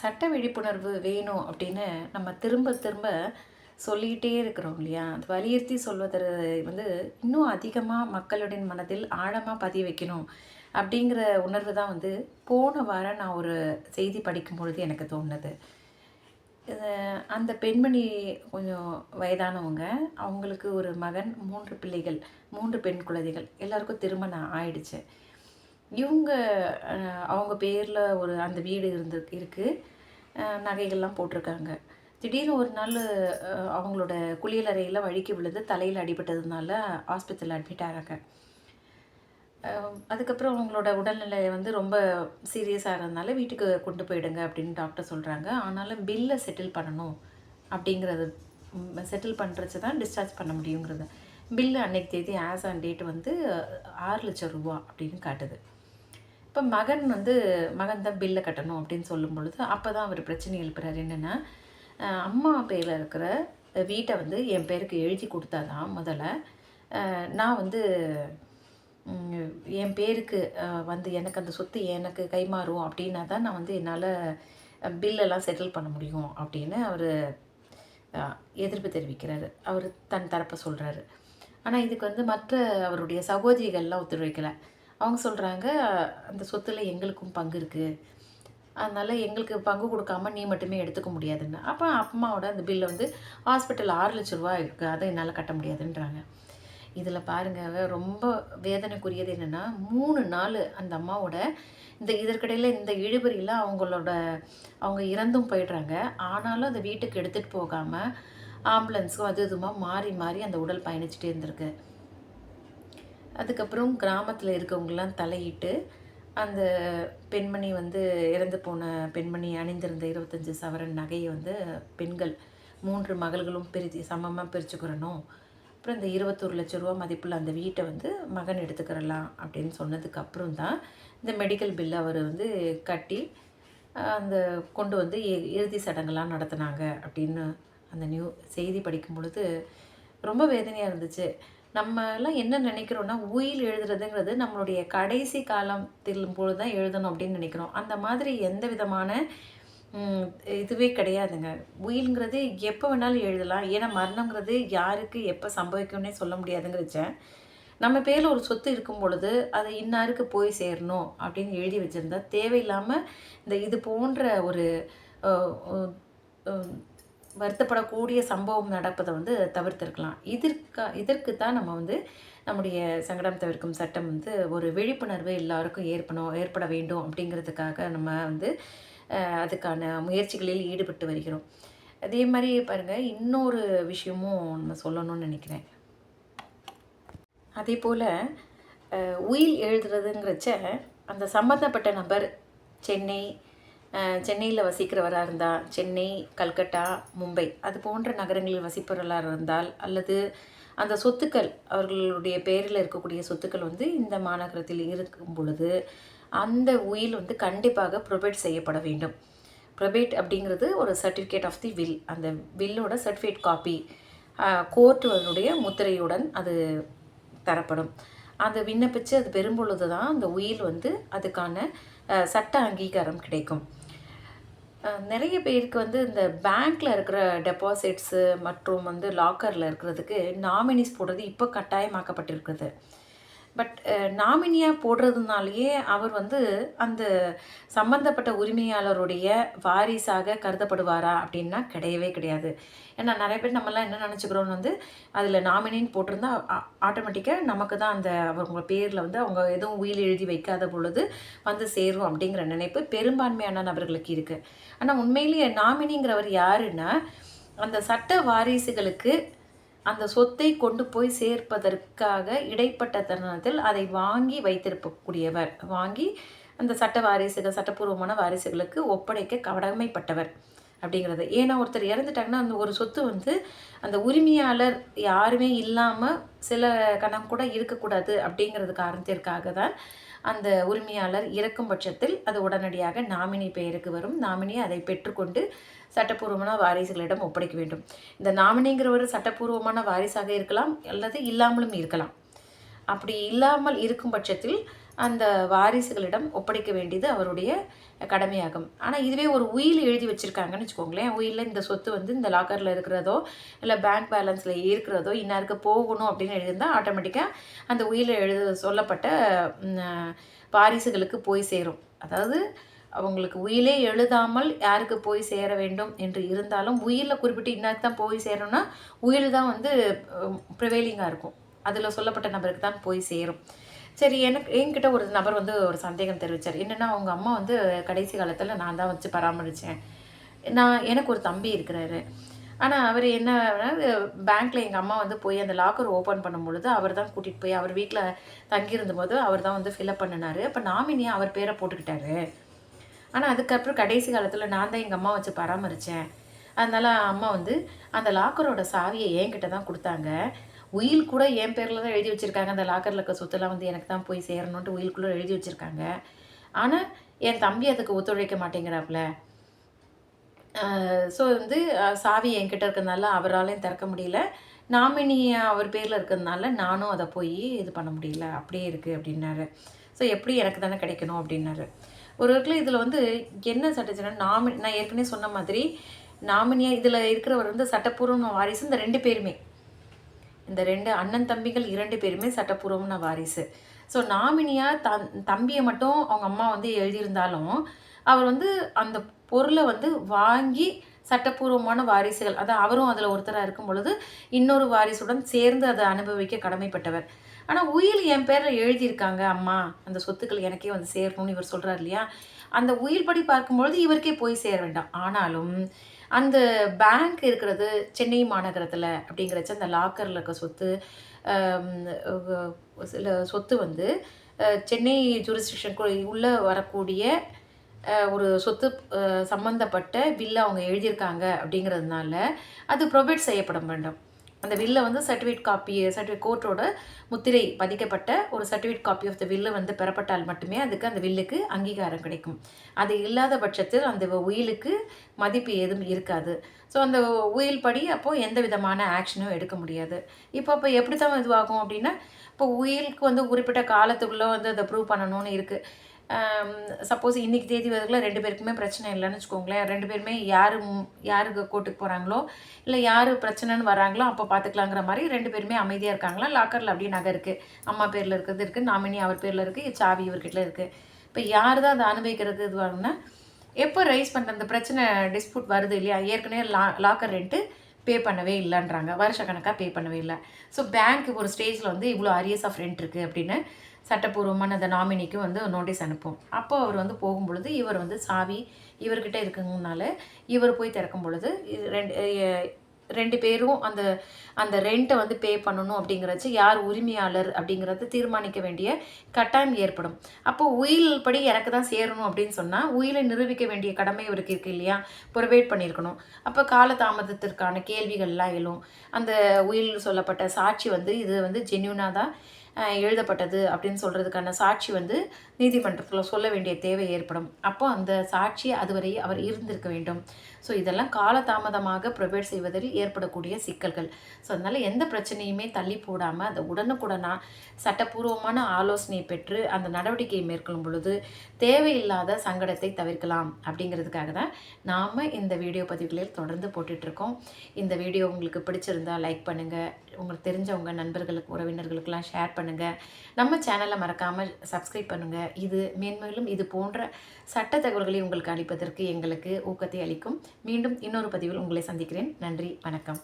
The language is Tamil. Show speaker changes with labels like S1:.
S1: சட்ட விழிப்புணர்வு வேணும் அப்படின்னு நம்ம திரும்ப திரும்ப சொல்லிக்கிட்டே இருக்கிறோம் இல்லையா? அது வலியுறுத்தி சொல்வதை வந்து இன்னும் அதிகமாக மக்களுடைய மனதில் ஆழமாக பதிய வைக்கணும் அப்படிங்கிற உணர்வு தான் வந்து போன வாரம் நான் ஒரு செய்தி படிக்கும் பொழுது எனக்கு தோணுது. அந்த பெண்மணி கொஞ்சம் வயதானவங்க அவங்களுக்கு ஒரு மகன் மூன்று பிள்ளைகள் மூன்று பெண் குழந்தைகள் எல்லாருக்கும் திருமணம் ஆயிடுச்சு. இவங்க அவங்க பேரில் ஒரு அந்த வீடு இருந்து இருக்குது நகைகள்லாம் போட்டிருக்காங்க. திடீர்னு ஒரு நாள் அவங்களோட குளியலறையில் வழுக்கி விழுந்து தலையில் அடிபட்டதுனால ஆஸ்பத்திரியில் அட்மிட் ஆகிறாங்க அதுக்கப்புறம் அவங்களோட உடல்நிலை வந்து ரொம்ப சீரியஸாக இருந்தனால வீட்டுக்கு கொண்டு போயிடுங்க அப்படின்னு டாக்டர் சொல்கிறாங்க ஆனாலும் பில்லை செட்டில் பண்ணணும் அப்படிங்கிறது செட்டில் பண்ணுறச்சு தான் டிஸ்சார்ஜ் பண்ண முடியுங்கிறது. பில்லு அன்னைக்கு தேதி ஆஸ் ஆன் டேட் வந்து ஆறு லட்சம் ரூபா அப்படின்னு காட்டுது. இப்போ மகன் வந்து மகன் தான் பில்லை கட்டணும் அப்படின்னு சொல்லும் பொழுது அப்போ தான் அவர் பிரச்சனை எழுப்புறாரு. என்னென்னா அம்மா பேரில் இருக்கிற வீட்டை வந்து என் பேருக்கு எழுதி கொடுத்தாதான் முதல்ல நான் வந்து என் பேருக்கு வந்து எனக்கு அந்த சொத்து எனக்கு கைமாறும் அப்படின்னா தான் நான் வந்து என்னால் பில்லெல்லாம் செட்டில் பண்ண முடியும் அப்படின்னு அவர் எதிர்ப்பு தெரிவிக்கிறாரு. அவர் தன் தரப்பை சொல்கிறாரு ஆனால் இதுக்கு வந்து மற்ற அவருடைய சகோதரிகள்லாம் ஒத்துழைக்கலை. அவங்க சொல்கிறாங்க அந்த சொத்தில் எங்களுக்கும் பங்கு இருக்குது அதனால் எங்களுக்கு பங்கு கொடுக்காம நீ மட்டுமே எடுத்துக்க முடியாதுன்னு. அப்போ அம்மாவோட அந்த பில்லை வந்து ஹாஸ்பிட்டல் ஆறு லட்ச ரூபா இருக்குது அதை என்னால் கட்ட முடியாதுன்றாங்க. இதில் பாருங்க ரொம்ப வேதனைக்குரியது என்னென்னா மூணு நாள் அந்த அம்மாவோட இந்த இதற்கிடையில் இந்த இழுபறியில் அவங்களோட அவங்க இறந்தும் போயிடுறாங்க. ஆனாலும் அதை வீட்டுக்கு எடுத்துகிட்டு போகாமல் ஆம்புலன்ஸும் அது இதுமாக மாறி மாறி அந்த உடல் பயணிச்சுட்டே இருந்திருக்கு. அதுக்கப்புறம் கிராமத்தில் இருக்கவங்களாம் தலையிட்டு அந்த பெண்மணி வந்து இறந்து போன பெண்மணி அணிந்திருந்த இருபத்தஞ்சி சவரன் நகையை வந்து பெண்கள் மூன்று மகள்களும் பிரித்து சமமாக பிரிச்சுக்கிறணும். அப்புறம் இந்த இருபத்தொரு லட்ச ரூபா மதிப்புள்ள அந்த வீட்டை வந்து மகன் எடுத்துக்கிறலாம் அப்படின்னு சொன்னதுக்கு அப்புறம் தான் இந்த மெடிக்கல் பில்லை அவர் வந்து கட்டி அந்த கொண்டு வந்து இ- இறுதி சடங்கெல்லாம் நடத்தினாங்க அப்படின்னு அந்த நியூ செய்தி படிக்கும் பொழுது ரொம்ப வேதனையாக இருந்துச்சு. நம்மலாம் என்ன நினைக்கிறோன்னா உயில் எழுதுறதுங்கிறது நம்மளுடைய கடைசி காலத்தில் பொழுது தான் எழுதணும் அப்படின்னு நினைக்கிறோம். அந்த மாதிரி எந்த விதமான இதுவே கிடையாதுங்க. உயில்ங்கிறது எப்போ வேணாலும் எழுதலாம். ஏன்னா மரணங்கிறது யாருக்கு எப்போ சம்பவிக்கும்னே சொல்ல முடியாதுங்கிறச்ச நம்ம பேரில் ஒரு சொத்து இருக்கும் பொழுது அது இன்னாருக்கு போய் சேரணும் அப்படின்னு எழுதி வச்சுருந்தா தேவையில்லாமல் இந்த இது போன்ற ஒரு வருத்தப்படக்கூடிய சம்பவம் நடப்பதை வந்து தவிர்த்திருக்கலாம். இதற்கா இதற்கு தான் நம்ம வந்து நம்முடைய சங்கடம் தவிர்க்கும் சட்டம் வந்து ஒரு விழிப்புணர்வு எல்லாருக்கும் ஏற்பணும் ஏற்பட வேண்டும் அப்படிங்கிறதுக்காக நம்ம வந்து அதுக்கான முயற்சிகளில் ஈடுபட்டு வருகிறோம். அதே மாதிரி பாருங்கள் இன்னொரு விஷயமும் நம்ம சொல்லணும்னு நினைக்கிறேன். அதே போல் உயில் எழுதுறதுங்கிறச்ச அந்த சம்மந்தப்பட்ட நபர் சென்னை சென்னையில் வசிக்கிறவராக இருந்தால் சென்னை கல்கட்டா மும்பை அது போன்ற நகரங்களில் வசிப்பவர்களாக இருந்தால் அல்லது அந்த சொத்துக்கள் அவர்களுடைய பேரில் இருக்கக்கூடிய சொத்துக்கள் வந்து இந்த மாநகரத்தில் இருக்கும் பொழுது அந்த உயில் வந்து கண்டிப்பாக ப்ரொவைட் செய்யப்பட வேண்டும். ப்ரொபேட் அப்படிங்கிறது ஒரு சர்டிஃபிகேட் ஆஃப் தி வில் அந்த வில்லோட சர்டிஃபிகேட் காப்பி கோர்ட்டுடைய முத்திரையுடன் அது தரப்படும். அந்த விண்ணப்பித்து அது பெறும்பொழுது தான் அந்த உயில் வந்து அதுக்கான சட்ட அங்கீகாரம் கிடைக்கும். நிறைய பேருக்கு வந்து இந்த பேங்க்கில் இருக்கிற டெபாசிட்ஸு மற்றும் வந்து லாக்கரில் இருக்கிறதுக்கு நாமினிஸ் போடுறது இப்போ கட்டாயமாக்கப்பட்டிருக்குது. பட் uh, நாமினியாக போடுறதுனாலேயே அவர் வந்து அந்த சம்பந்தப்பட்ட உரிமையாளருடைய வாரிசாக கருதப்படுவாரா அப்படின்னா கிடையவே கிடையாது. ஏன்னா நிறைய பேர் நம்மலாம் என்ன நினச்சிக்கிறோம் வந்து அதில் நாமினின்னு போட்டிருந்தா ஆட்டோமேட்டிக்காக நமக்கு தான் அந்த அவங்க பேரில் வந்து அவங்க எதுவும் உயில் எழுதி வைக்காத பொழுது வந்து சேரும் அப்படிங்கிற நினைப்பு பெரும்பான்மையான நபர்களுக்கு இருக்குது ஆனால் உண்மையிலேயே நாமினிங்கிறவர் யாருன்னா அந்த சட்ட வாரிசுகளுக்கு அந்த சொத்தை கொண்டு போய் சேர்ப்பதற்காக இடைப்பட்ட தருணத்தில் அதை வாங்கி வைத்திருக்கக்கூடியவர். வாங்கி அந்த சட்ட வாரிசுகள் சட்டப்பூர்வமான வாரிசுகளுக்கு ஒப்படைக்க கடமைப்பட்டவர் அப்படிங்கிறது. ஏன்னா ஒருத்தர் இறந்துட்டாங்கன்னா அந்த ஒரு சொத்து வந்து அந்த உரிமையாளர் யாருமே இல்லாமல் சில கணம் கூட இருக்கக்கூடாது அப்படிங்கிறது காரணத்திற்காக தான் அந்த உரிமையாளர் இறக்கும் பட்சத்தில் அது உடனடியாக நாமினி பெயருக்கு வரும். நாமினி அதை பெற்றுக்கொண்டு சட்டப்பூர்வமான வாரிசுகளிடம் ஒப்படைக்க வேண்டும். இந்த நாமினிங்கிறவர் சட்டப்பூர்வமான வாரிசாக இருக்கலாம் அல்லது இல்லாமலும் இருக்கலாம். அப்படி இல்லாமல் இருக்கும் பட்சத்தில் அந்த வாரிசுகளிடம் ஒப்படைக்க வேண்டியது அவருடைய கடமையாகும். ஆனால் இதுவே ஒரு உயில் எழுதி வச்சுருக்காங்கன்னு வச்சுக்கோங்களேன். உயிலில் இந்த சொத்து வந்து இந்த லாக்கரில் இருக்கிறதோ இல்லை பேங்க் பேலன்ஸில் இருக்கிறதோ இன்னாருக்கு போகணும் அப்படின்னு எழுதியிருந்தால் ஆட்டோமேட்டிக்காக அந்த உயிலில் எழுத சொல்லப்பட்ட வாரிசுகளுக்கு போய் சேரும். அதாவது அவங்களுக்கு உயிலே எழுதாமல் யாருக்கு போய் சேர வேண்டும் என்று இருந்தாலும் உயிரில் குறிப்பிட்டு இன்னாருக்கு தான் போய் சேரணும்னா உயில் தான் வந்து ப்ரிவைலிங்காக இருக்கும். அதில் சொல்லப்பட்ட நபருக்கு தான் போய் சேரும். சரி எனக்கு என்கிட்ட ஒரு நபர் வந்து ஒரு சந்தேகம் தெரிவித்தார் என்னென்னா அவங்க அம்மா வந்து கடைசி காலத்தில் நான் தான் வச்சு பராமரித்தேன் நான் எனக்கு ஒரு தம்பி இருக்கிறாரு. ஆனால் அவர் என்ன பேங்க்கில் எங்கள் அம்மா வந்து போய் அந்த லாக்கர் ஓப்பன் பண்ணும் பொழுது அவர் தான் கூட்டிகிட்டு போய் அவர் வீட்டில் தங்கியிருந்த போது அவர் தான் வந்து ஃபில்அப் பண்ணினார். அப்போ நாமினியாக அவர் பேரை போட்டுக்கிட்டாரு. ஆனால் அதுக்கப்புறம் கடைசி காலத்தில் நான் தான் எங்கள் அம்மா வச்சு பராமரித்தேன் அதனால் அம்மா வந்து அந்த லாக்கரோட சாவியை என்கிட்ட தான் கொடுத்தாங்க. உயில் கூட என் பேரில் தான் எழுதி வச்சுருக்காங்க. அந்த லாக்கரில் இருக்க சொத்துலாம் வந்து எனக்கு தான் போய் சேரணுன்ட்டு உயிலுக்குள்ளே எழுதி வச்சுருக்காங்க. ஆனால் என் தம்பி அதுக்கு ஒத்துழைக்க மாட்டேங்கிறாப்புல ஸோ வந்து சாவி என்கிட்ட இருக்கிறதுனால அவராலையும் திறக்க முடியல. நாமினி அவர் பேரில் இருக்கிறதுனால நானும் அதை போய் இது பண்ண முடியல. அப்படியே இருக்குது அப்படின்னாரு. ஸோ எப்படி எனக்கு தானே கிடைக்கணும் அப்படின்னாரு. ஒரு இடத்துல இதில் வந்து என்ன சட்டச்சுன்னா நாமினி நான் ஏற்கனவே சொன்ன மாதிரி நாமினியாக இதில் இருக்கிறவர் வந்து சட்டப்பூர்வமான வாரிசு இந்த ரெண்டு பேருமே. இந்த ரெண்டு அண்ணன் தம்பிகள் இரண்டு பேருமே சட்டப்பூர்வமான வாரிசு. ஸோ நாமினியாக தன் தம்பியை மட்டும் அவங்க அம்மா வந்து எழுதியிருந்தாலும் அவர் வந்து அந்த பொருளை வந்து வாங்கி சட்டப்பூர்வமான வாரிசுகள். அதான் அவரும் அதில் ஒருத்தராக இருக்கும் பொழுது இன்னொரு வாரிசுடன் சேர்ந்து அதை அனுபவிக்க கடமைப்பட்டவர். ஆனால் உயில் என் பேரில் எழுதியிருக்காங்க அம்மா. அந்த சொத்துக்கள் எனக்கே வந்து சேரணும்னு இவர் சொல்கிறார் இல்லையா? அந்த உயில் படி பார்க்கும்பொழுது இவருக்கே போய் சேர வேண்டாம். ஆனாலும் அந்த பேங்க் இருக்கிறது சென்னை மாநகரத்தில் அப்படிங்கிறச்ச அந்த லாக்கரில் இருக்க சொத்து சில சொத்து வந்து சென்னை ஜூரிஸ்டிக்ஷன் உள்ளே வரக்கூடிய ஒரு சொத்து சம்மந்தப்பட்ட பில்லை அவங்க எழுதியிருக்காங்க அப்படிங்கிறதுனால அது ப்ரொவைட் செய்யப்பட வேண்டும். அந்த வில்லை வந்து சர்டிஃபிகேட் காப்பி சர்டிஃபிகேட் கோர்ட்டோட முத்திரை பதிக்கப்பட்ட ஒரு சர்டிஃபிகேட் காப்பி ஆஃப் த வில்லு வந்து பெறப்பட்டால் மட்டுமே அதுக்கு அந்த வில்லுக்கு அங்கீகாரம் கிடைக்கும். அது இல்லாத பட்சத்தில் அந்த உயிலுக்கு மதிப்பு எதுவும் இருக்காது. ஸோ அந்த உயில் படி அப்போது எந்த விதமான ஆக்ஷனும் எடுக்க முடியாது. இப்போ இப்போ எப்படி தான் இதுவாகும் அப்படின்னா இப்போ உயிலுக்கு வந்து குறிப்பிட்ட காலத்துக்குள்ளே வந்து அதை ப்ரூவ் பண்ணணும்னு இருக்குது சப்போஸ் இன்றைக்கி தேதி வரதுக்குள்ள ரெண்டு பேருக்குமே பிரச்சனை இல்லைன்னு வச்சுக்கோங்களேன். ரெண்டு பேருமே யார் யாருக்கு கோர்ட்டுக்கு போகிறாங்களோ இல்லை யார் பிரச்சனைன்னு வராங்களோ அப்போ பார்த்துக்கலாங்கிற மாதிரி ரெண்டு பேருமே அமைதியாக இருக்காங்களா? லாக்கரில் அப்படியே நகை இருக்குது அம்மா பேரில் இருக்கிறது இருக்குது நாமினி அவர் பேரில் இருக்குது சாவி இவர்கிட்ட இருக்குது இப்போ யார் தான் அதை அனுபவிக்கிறது இதுவாகுன்னா எப்போ ரைஸ் பண்ணுற அந்த பிரச்சனை டிஸ்பியூட் வருது இல்லையா? ஏற்கனவே லா லாக்கர் ரெண்ட்டு பே பண்ணவே இல்லைன்றாங்க. வருஷக்கணக்காக பே பண்ணவே இல்லை. ஸோ பேங்க் ஒரு ஸ்டேஜில் வந்து இவ்வளோ அரியஸ் ஆஃப் ரெண்ட் இருக்குது அப்படின்னு சட்டப்பூர்வமான அந்த நாமினிக்கு வந்து நோட்டீஸ் அனுப்பும். அப்போ அவர் வந்து போகும் பொழுது இவர் வந்து சாவி இவர்கிட்ட இருக்குங்கனால இவர் போய் திறக்கும் பொழுது ரெண்டு ரெண்டு பேரும் அந்த அந்த ரெண்ட்டை வந்து பே பண்ணணும் அப்படிங்கிறச்சு யார் உரிமையாளர் அப்படிங்கிறத தீர்மானிக்க வேண்டிய கட்டாயம் ஏற்படும். அப்போ உயில் படி எனக்கு தான் சேரணும் அப்படின்னு சொன்னால் உயிலை நிரூபிக்க வேண்டிய கடமை இவருக்கு இருக்கு இல்லையா? ப்ரொவைட் பண்ணியிருக்கணும். அப்போ காலதாமதத்திற்கான கேள்விகள்லாம் எழும். அந்த உயில் சொல்லப்பட்ட சாட்சி வந்து இது வந்து ஜென்யூனாக தான் எழுதப்பட்டது அப்படின்னு சொல்கிறதுக்கான சாட்சி வந்து நீதிமன்றத்தில் சொல்ல வேண்டிய தேவை ஏற்படும். அப்போ அந்த சாட்சி அதுவரை அவர் இருந்திருக்க வேண்டும். ஸோ இதெல்லாம் காலதாமதமாக ப்ரொவைட் செய்வதில் ஏற்படக்கூடிய சிக்கல்கள். ஸோ அதனால் எந்த பிரச்சனையுமே தள்ளி போடாமல் அந்த உடனுக்குடனாக சட்டப்பூர்வமான ஆலோசனை பெற்று அந்த நடவடிக்கையை மேற்கொள்ளும் பொழுது தேவையில்லாத சங்கடத்தை தவிர்க்கலாம் அப்படிங்கிறதுக்காக தான் நாம் இந்த வீடியோ பதிவுகளில் தொடர்ந்து போட்டுட்ருக்கோம். இந்த வீடியோ உங்களுக்கு பிடிச்சிருந்தால் லைக் பண்ணுங்கள் உங்களுக்கு தெரிஞ்சவங்க நண்பர்களுக்கு உறவினர்களுக்கெல்லாம் ஷேர் பண்ணுங்கள் நம்ம சேனலை மறக்காமல் சப்ஸ்கிரைப் பண்ணுங்கள் இது மேன்மேலும் இது போன்ற சட்ட தகவல்களை உங்களுக்கு அளிப்பதற்கு எங்களுக்கு ஊக்கத்தை அளிக்கும். மீண்டும் இன்னொரு பதிவில் உங்களை சந்திக்கிறேன். நன்றி வணக்கம்.